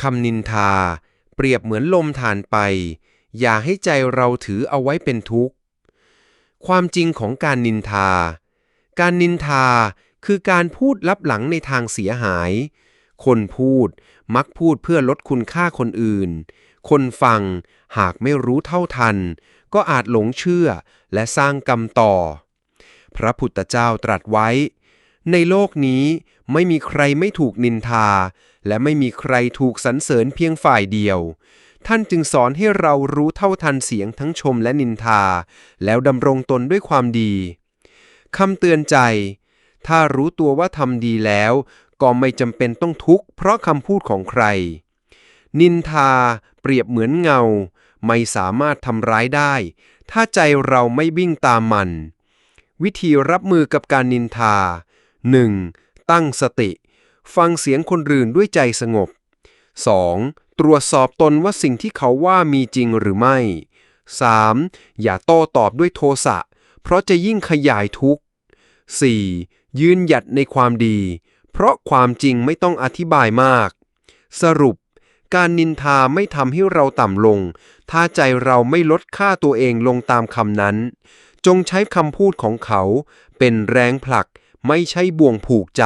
คำนินทา เปรียบเหมือนลมผ่านไป อย่าให้ใจเราถือเอาไว้เป็นทุกข์ ความจริงของการนินทา การนินทาคือการพูดลับหลังในทางเสียหาย คนพูดมักพูดเพื่อลดคุณค่าคนอื่น คนฟังหากไม่รู้เท่าทัน ก็อาจหลงเชื่อและสร้างกรรมต่อ พระพุทธเจ้าตรัสไว้ ในโลกนี้ไม่มีใครไม่ถูกนินทา และไม่มีใครถูกสรรเสริญเพียงฝ่ายเดียว ท่านจึงสอนให้เรารู้เท่าทันเสียงทั้งชมและนินทา แล้วดำรงตนด้วยความดีคำเตือนใจ ถ้ารู้ตัวว่าทำดีแล้ว ก็ไม่จำเป็นต้องทุกข์เพราะคำพูดของใคร นินทา เปรียบเหมือนเงา ไม่สามารถทำร้ายได้ ถ้าใจเราไม่วิ่งตามมัน วิธีรับมือกับการนินทา 1. ตั้งสติ ฟังเสียงคนอื่นด้วยใจสงบ 2. ตรวจสอบตนว่าสิ่งที่เขาว่ามีจริงหรือไม่ 3. อย่าโต้ตอบด้วยโทสะ เพราะจะยิ่งขยายทุกข์ 4. ยืนหยัดในความดี เพราะความจริงไม่ต้องอธิบายมาก สรุป การนินทาไม่ทำให้เราต่ำลง ถ้าใจเราไม่ลดค่าตัวเองลงตามคำนั้น จงใช้คำพูดของเขาเป็นแรงผลัก ไม่ใช่บ่วงผูกใจ